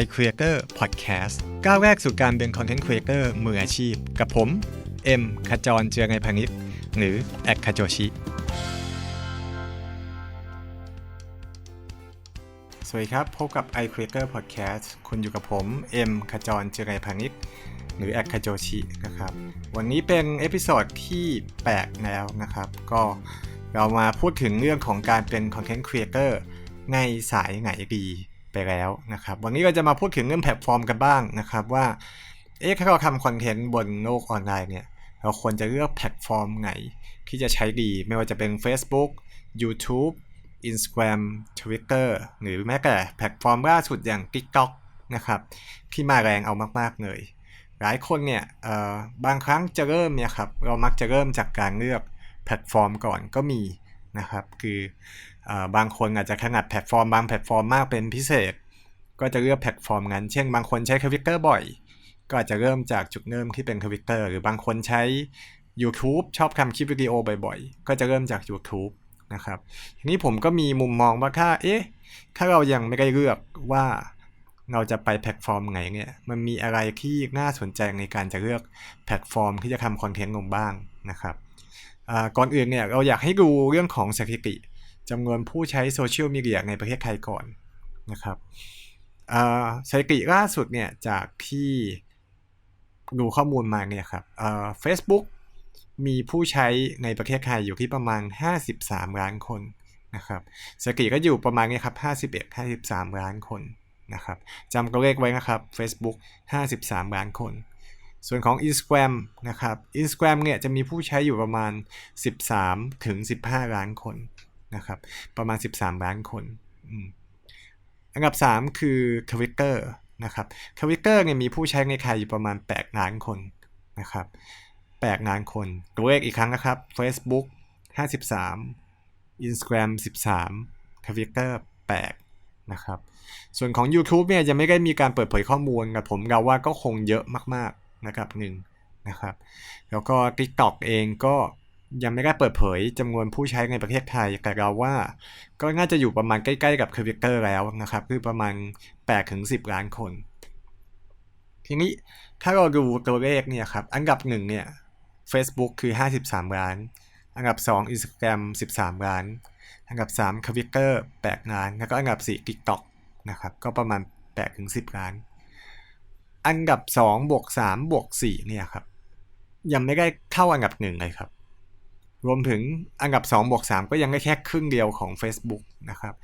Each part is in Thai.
iCreator Podcast ก้าวแรกสู่การเป็น Content Creator มืออาชีพ กับผม เอ็มขจรเจือไงพานิชหรือแอคคาโจชิ สวัสดีครับ พบกับ iCreator Podcast คุณอยู่กับผม เอ็มขจรเจือไงพานิชหรือแอคคาโจชินะครับ วันนี้เป็นเอพิโซดที่แปลกแล้วนะครับ ก็เรามาพูดถึงเรื่องของการเป็น Content Creator ในสายไหนดี ไปแล้วนะครับ วันนี้เราจะมาพูดถึงเรื่องแพลตฟอร์มกันบ้างนะครับว่า เอ๊ะถ้าเราทำคอนเทนต์บนโลกออนไลน์เนี่ย เราควรจะเลือกแพลตฟอร์มไหนที่จะใช้ดี ไม่ว่าจะเป็น Facebook YouTube Instagram Twitter หรือแม้แต่แพลตฟอร์มล่าสุดอย่าง TikTok นะครับที่มาแรงเอามาก ๆ เลย หลายคนเนี่ยบางครั้งจะเริ่มเนี่ยครับเรามักจะเริ่มจากการเลือกแพลตฟอร์มก่อนก็มีนะครับ คือ บางคนอาจจะถนัดแพลตฟอร์มบางแพลตฟอร์มมากเป็นพิเศษ ก็จะเลือกแพลตฟอร์มนั้น เช่นบางคนใช้ทวิตเตอร์บ่อย ก็อาจจะเริ่มจากจุดเริ่มที่เป็นทวิตเตอร์หรือบางคนใช้ YouTube ชอบทำคลิปวิดีโอบ่อยๆ ก็จะเริ่มจาก YouTube นะครับทีนี้ผมก็มีมุมมองว่าถ้าเอ๊ะถ้าเรายังไม่ได้เลือกว่าเราจะไปแพลตฟอร์มไหนเนี่ย มันมีอะไรที่น่าสนใจในการจะเลือกแพลตฟอร์มที่จะทำคอนเทนต์ลงบ้างนะครับก่อนอื่นเนี่ยเราอยากให้ดูเรื่องของสถิติ จำนวนผู้ใช้โซเชียลมีเดียในประเทศไทยก่อนนะครับสถิติล่าสุดเนี่ยจากที่ดูข้อมูลมาเนี่ยครับเฟซบุ๊กมีผู้ใช้ในประเทศไทยอยู่ที่ประมาณ 53 ล้านคนนะครับสถิติก็อยู่ประมาณนี้ครับ 51 53 ล้านคนนะครับจำตัวเลขไว้นะครับ Facebook 53 ล้านคน ส่วนของ Instagram นะครับ Instagram เนี่ยจะมีผู้ใช้อยู่ประมาณ 13ถึง15 ล้านคน นะครับ ประมาณ 13 ล้านคน อันดับ 3 คือ Twitter นะครับ Twitter เนี่ยมีผู้ใช้ในไทยอยู่ประมาณ 8 ล้านคนนะครับ 8 ล้านคนตัวเลขอีกครั้งนะครับ Facebook 53 Instagram 13 Twitter 8 นะครับ ส่วนของ YouTube เนี่ยจะไม่ได้มีการเปิดเผยข้อมูลกับผมเราว่าก็คงเยอะมากๆนะครับหนึ่งนะครับ แล้วก็ TikTok เองก็ ยังไม่ได้เปิดเผยจำนวนผู้ใช้ในประเทศไทย แต่เราว่า ก็น่าจะอยู่ประมาณใกล้ๆกับควิกเตอร์แล้วนะครับ คือประมาณ8ถึง10 ล้านคน ทีนี้ถ้าเราดูตัวเลขเนี่ยครับ อันดับหนึ่งเนี่ย Facebook คือ 53 ล้าน อันดับ 2 Instagram 13 ล้าน อันดับ3 Twitter 8ล้าน แล้วก็อันดับ 4 TikTok นะครับ ก็ประมาณ8ถึง10 ล้าน อันดับ 2 บวก 3 บวก 4 เนี่ยครับ ยังไม่ได้เข้าอันดับหนึ่งเลยครับ รวมถึงอันดับ2บวก3ก็ยังได้แค่ครึ่งเดียวของ Facebook นะครับ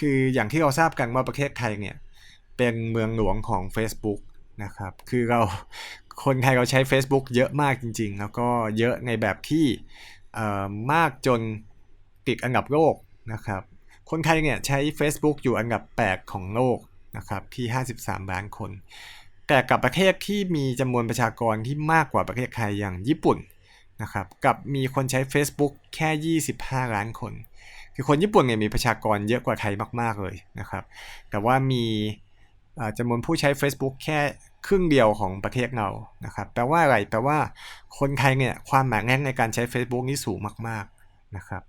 คืออย่างที่เราทราบกันว่าประเทศไทยเนี่ย เป็นเมืองหลวงของ Facebook นะครับ คือเราคนไทยเราใช้ Facebook เยอะมากจริง ๆ แล้วก็เยอะในแบบที่มากจนติดอันดับโลกนะครับ คนไทยเนี่ยใช้ Facebook อยู่อันดับ 8 ของโลกนะครับที่ 53 ล้านคน แต่กับประเทศที่มีจำนวนประชากรที่มากกว่าประเทศไทยอย่างญี่ปุ่น นะครับกับมีคนใช้ Facebook แค่ 25 ล้านคน คือคนญี่ปุ่นเนี่ยมีประชากรเยอะกว่าไทยมาก ๆ เลยนะครับ แต่ว่ามีจำนวนผู้ใช้ Facebook แค่ครึ่งเดียวของประเทศเรานะครับ แปลว่าอะไร แปลว่าคนไทยเนี่ยความหนาแน่นในการใช้ Facebook นี่สูงมาก ๆ นะครับ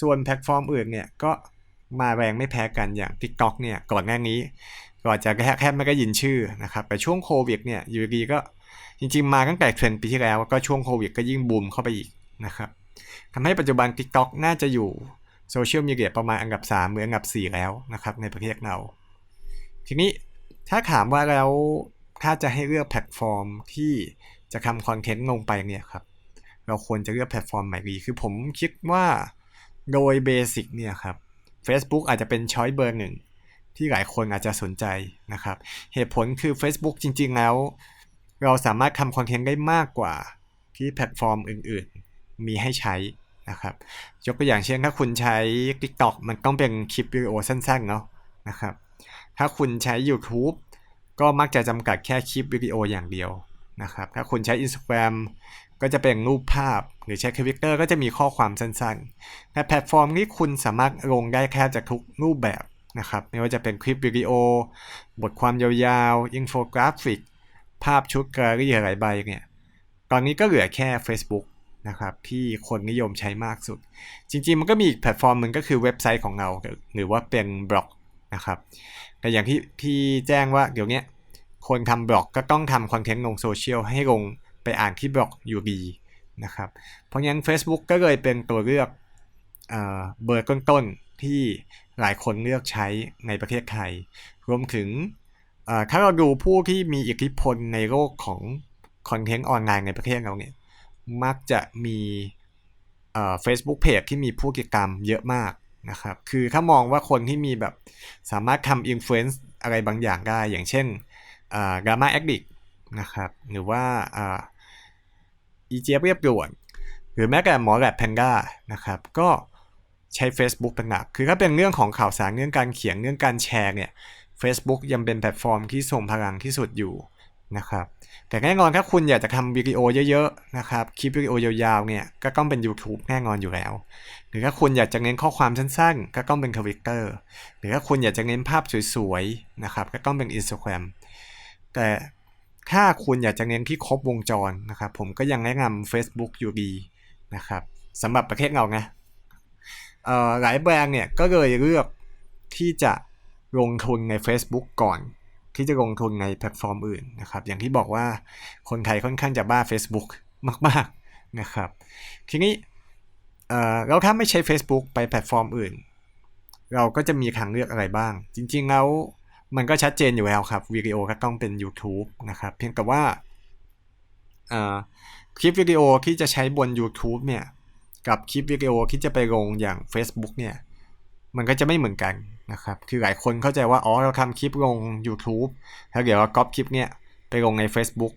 ส่วนแพลตฟอร์มอื่นเนี่ยก็มาแรงไม่แพ้กันอย่าง TikTok เนี่ยก่อนหน้านี้ ก็อาจะแค่แค่ไม่ได้ยินชื่อนะครับ แต่ช่วงโควิดเนี่ยอยู่ดีก็ จริงๆ มาตั้งแต่เทรนด์ปีที่แล้วก็ช่วงโควิดก็ยิ่งบูมเข้าไปอีกนะครับทำให้ปัจจุบัน TikTok น่าจะอยู่โซเชียลมีเดียประมาณอันดับ 3 หรืออันดับ 4 แล้วนะครับในประเทศเรา ทีนี้ถ้าถามว่าแล้วถ้าจะให้เลือกแพลตฟอร์มที่จะทำคอนเทนต์ลงไปเนี่ยครับเราควรจะเลือกแพลตฟอร์มไหนดี คือผมคิดว่าโดยเบสิกเนี่ยครับ Facebook อาจจะเป็นช้อยเบอร์หนึ่งที่หลายคนอาจจะสนใจนะครับ เหตุผลคือ Facebook จริง ๆ แล้ว เราสามารถทำคอนเทนต์ได้มากกว่าที่แพลตฟอร์มอื่นๆ มีให้ใช้นะครับยกตัวอย่างเช่นถ้าคุณใช้ TikTok มันต้องเป็นคลิปวิดีโอสั้นๆเนาะนะครับถ้าคุณใช้ YouTube ก็มักจะจำกัดแค่คลิปวิดีโออย่างเดียวนะครับถ้าคุณใช้ Instagram ก็จะเป็นรูปภาพหรือใช้ Twitter ก็จะมีข้อความสั้นๆแต่แพลตฟอร์มนี้คุณสามารถลงได้แค่จากทุกรูปแบบนะครับไม่ว่าจะเป็นคลิปวิดีโอ บทความยาวๆอินโฟกราฟิก ภาพชุดแกลเลอรี่หลายใบเนี่ยตอนนี้ก็เหลือแค่ Facebook นะครับที่คนนิยมใช้มากสุด จริงๆ มันก็มีอีกแพลตฟอร์มหนึ่งก็คือเว็บไซต์ของเรา หรือว่าเป็นบล็อกนะครับแต่อย่างที่ที่แจ้งว่าเดี๋ยวนี้คนทำบล็อกก็ต้องทำคอนเทนต์ลงโซเชียลให้ลงไปอ่านที่บล็อกอยู่ดีนะครับเพราะงั้น Facebook ก็เลยเป็นตัวเลือกเบอร์ต้นๆที่หลายคนเลือกใช้ในประเทศไทย รวมถึง ถ้าเราดูผู้ที่มีอิทธิพลในโลกของคอนเทนต์ออนไลน์ในประเทศเราเนี่ย มักจะมีเฟซบุ๊กเพจที่มีผู้ติดตามเยอะมากนะครับ คือถ้ามองว่าคนที่มีแบบสามารถทำอิมโฟเอนซ์อะไรบางอย่างได้ อย่างเช่นกามาแอคดิกนะครับ หรือว่าอีเจี๊ยบเรียบด่วน หรือแม้แต่หมอแลบแพนด้านะครับ ก็ใช้ Facebook เป็นหลัก คือถ้าเป็นเรื่องของข่าวสารเรื่องการเขียนเรื่องการแชร์เนี่ย Facebook ยังเป็นแพลตฟอร์มที่ทรงพลังที่สุดอยู่นะครับแต่แน่นอนถ้าคุณอยากจะทำวิดีโอเยอะๆนะครับคลิปวิดีโอยาวๆเนี่ยก็ต้องเป็น YouTube แน่นอนอยู่แล้ว หรือถ้าคุณอยากจะเน้นข้อความสั้นๆ ก็ต้องเป็น Twitter หรือถ้าคุณอยากจะเน้นภาพสวยๆนะครับก็ต้องเป็น Instagram แต่ถ้าคุณอยากจะเน้นที่ครบวงจรนะครับผมก็ยังแนะนำ Facebook อยู่ดีนะครับสำหรับประเทศเรานะหลายแบรนด์เนี่ยก็เลยเลือกที่จะ ลงทุนใน Facebook ก่อน ที่จะลงทุนในแพลตฟอร์มอื่นนะครับ อย่างที่บอกว่าคนไทยค่อนข้างจะบ้า Facebook มาก ๆนะครับ ทีนี้เราถ้าไม่ใช้ Facebook ไปแพลตฟอร์มอื่น เราก็จะมีทางเลือกอะไรบ้าง จริง ๆ แล้วมันก็ชัดเจนอยู่แล้วครับวิดีโอก็ต้องเป็น YouTube นะครับ เพียงแต่ว่าคลิปวิดีโอที่จะใช้บน YouTube เนี่ย กับคลิปวิดีโอที่จะไปลงอย่าง Facebook เนี่ย มันก็จะไม่เหมือนกัน นะครับ คือหลายคนเข้าใจว่า อ๋อ เราทำคลิปลง YouTube แล้วเดี๋ยวเราก๊อปคลิปเนี่ยไปลงใน Facebook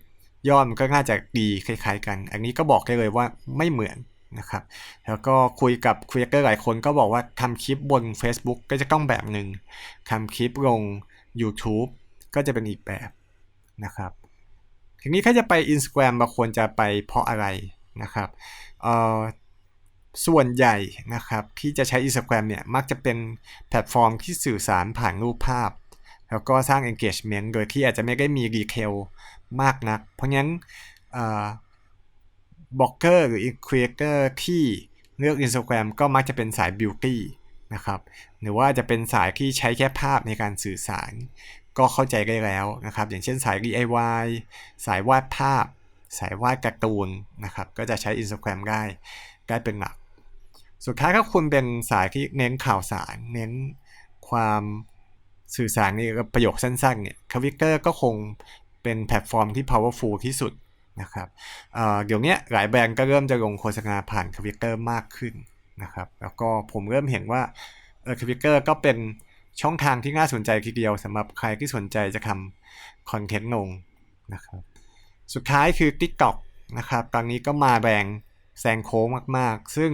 ยอดมันก็น่าจะดีคล้าย ๆ กัน อันนี้ก็บอกได้เลยว่าไม่เหมือนนะครับ แล้วก็คุยกับคุยกับหลายคนก็บอกว่าทำคลิปบน Facebook ก็จะต้องแบบหนึ่งทำคลิปลง YouTube ก็จะเป็นอีกแบบนะครับ ทีนี้ถ้าจะไป Instagram เราควรจะไปเพราะอะไรนะครับอ่า ส่วนใหญ่นะครับที่จะใช้ Instagram เนี่ยมักจะเป็นแพลตฟอร์มที่สื่อสารผ่านรูปภาพ แล้วก็สร้าง engagement โดยที่อาจจะไม่ได้มีดีเทลมากนัก เพราะงั้นบล็อกเกอร์หรือครีเอเตอร์ที่เลือก Instagram ก็มักจะเป็นสาย beauty นะครับหรือว่าจะเป็นสายที่ใช้แค่ภาพในการสื่อสาร ก็เข้าใจได้แล้วนะครับ อย่างเช่นสาย DIY สายวาดภาพ สายวาดการ์ตูนนะครับ ก็จะใช้ Instagram ได้ได้เป็นหลัก สุดท้ายถ้าคุณเป็นสายที่เน้นข่าวสาร เน้นความสื่อสารในประโยคสั้นๆเนี่ยทวิตเตอร์ก็คงเป็นแพลตฟอร์มที่ powerful ที่สุดนะครับเดี๋ยวนี้หลายแบรนด์ก็เริ่มจะลงโฆษณาผ่านทวิตเตอร์มากขึ้นนะครับแล้วก็ผมเริ่มเห็นว่าเออทวิตเตอร์ก็เป็นช่องทางที่น่าสนใจทีเดียวสำหรับใครที่สนใจจะทำคอนเทนต์ลงนะครับสุดท้ายคือ TikTok นะครับตอนนี้ก็มาแรงแซงโค้งมากๆ ซึ่ง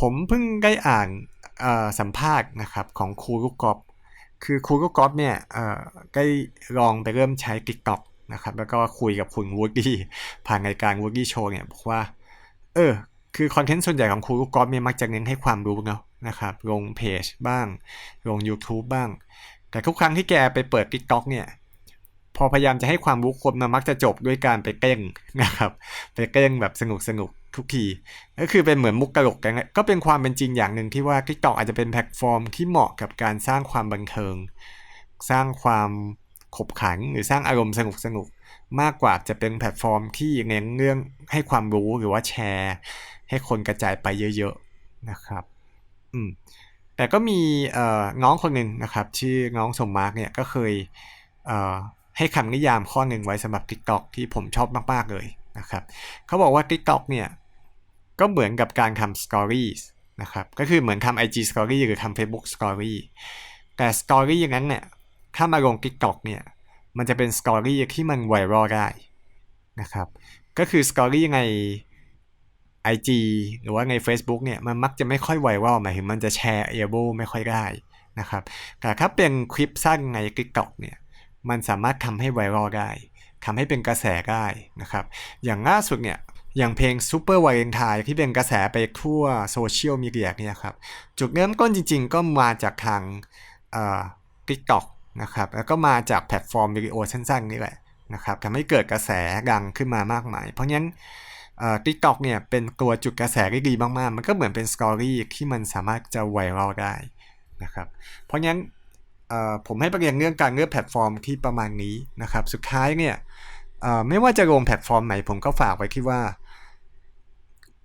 ผมเพิ่งได้อ่านสัมภาษณ์นะครับของครูลูกกอล์ฟคือครูลูกกอล์ฟเนี่ยได้ลองไปเริ่มใช้ TikTok นะครับแล้วก็คุยกับคุณวูดดี้ผ่านรายการวูดดี้โชว์เนี่ยบอกว่า เออ คือคอนเทนต์ส่วนใหญ่ของครูลูกกอล์ฟเนี่ยมักจะเน้นให้ความรู้เนาะนะครับ ลงเพจบ้าง ลง YouTube บ้าง แต่ทุกครั้งที่แกไปเปิด TikTok เนี่ย พอพยายามจะให้ความรู้คนมันมักจะจบด้วยการไปเต้งนะครับ ไปเต้งแบบสนุกสนุก ทุกที ก็คือเป็นเหมือนมุกกระโหลกกันก็เป็นความเป็นจริงอย่างหนึ่งที่ว่า TikTok อาจจะเป็นแพลตฟอร์มที่เหมาะกับการสร้างความบันเทิง สร้างความขบขันหรือสร้างอารมณ์สนุกสนุกมากกว่าจะเป็นแพลตฟอร์มที่เน้นเรื่องให้ความรู้หรือว่าแชร์ ให้คนกระจายไปเยอะๆนะครับ อืมแต่ก็มีน้องคนหนึ่งนะครับชื่อน้องสมมาร์กเนี่ยก็เคยให้คำนิยามข้อหนึ่งไว้สำหรับ TikTok ที่ผมชอบมาก ๆ เลยนะครับเขาบอกว่า TikTok เนี่ย ก็เหมือนกับการทำ Stories นะครับ ก็คือเหมือนทำ IG Story หรือทำ Facebook Story แต่ Story อย่างนั้นเนี่ย ถ้ามาลง TikTok เนี่ย มันจะเป็น Story ที่มันไวรัลได้นะครับ ก็คือ Story ใน IG หรือว่าใน Facebook เนี่ย มันมักจะไม่ค่อยไวรัลหมายถึงมันจะแชร์เอเบลไม่ค่อยได้นะครับ แต่ถ้าเป็นคลิปสั้นใน TikTok เนี่ย มันสามารถทำให้ไวรัลได้ทำให้เป็นกระแสได้นะครับ อย่างล่าสุดเนี่ย อย่างเพลง Super v a l e n t i n e ที่เป็นกระแสไปทั่วโซเชียลมีเดียเนี่ยครับ จุดเริ่มต้นจริงๆ ก็มาจากทางทิกตอกนะครับ แล้วก็มาจากแพลตฟอร์มวิดีโอสั้นๆนี่แหละนะครับทำให้เกิดกระแสดังขึ้นมามากมาย เพราะงั้นทิกตอกเนี่ยเป็นตัวจุดกระแสได้ดีมากๆ มันก็เหมือนเป็นสตอรี่ที่มันสามารถจะไวรัลได้นะครับ เพราะงั้นเอ่อผมให้ประเด็นเรื่องการเลือกแพลตฟอร์มที่ประมาณนี้นะครับ สุดท้ายเนี่ย ไม่ว่าจะลงแพลตฟอร์มไหนผมก็ฝากไว้ที่ว่า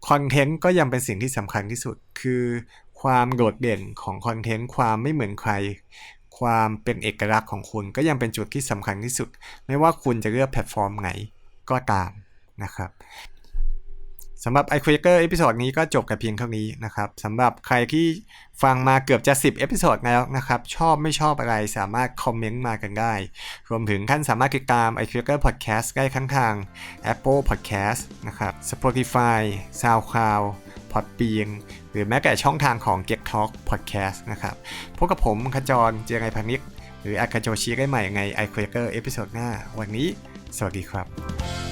คอนเทนต์ก็ยังเป็นสิ่งที่สำคัญที่สุด คือความโดดเด่นของคอนเทนต์ความไม่เหมือนใคร ความเป็นเอกลักษณ์ของคุณก็ยังเป็นจุดที่สำคัญที่สุด ไม่ว่าคุณจะเลือกแพลตฟอร์มไหนก็ตามนะครับ สำหรับ i q u a k e r เอพิโซดนี้ก็จบกับเพียงเท่านี้นะครับสำหรับใครที่ฟังมาเกือบจะ 10 เอพิโซดแล้วนะครับ ชอบไม่ชอบอะไรสามารถคอมเมนต์มากันได้ รวมถึงท่านสามารถติดตาม i q u a k e r Podcast ได้ทั้งทาง Apple Podcast นะครับ Spotify SoundCloud Podbean หรือแม้แต่ช่องทางของ Get Talk Podcast นะครับพบกับผมขจรเจริญพานิกหรืออากาโจชิได้ใหม่ใน i q u a k e r เอพิโซดหน้า วันนี้ สวัสดีครับ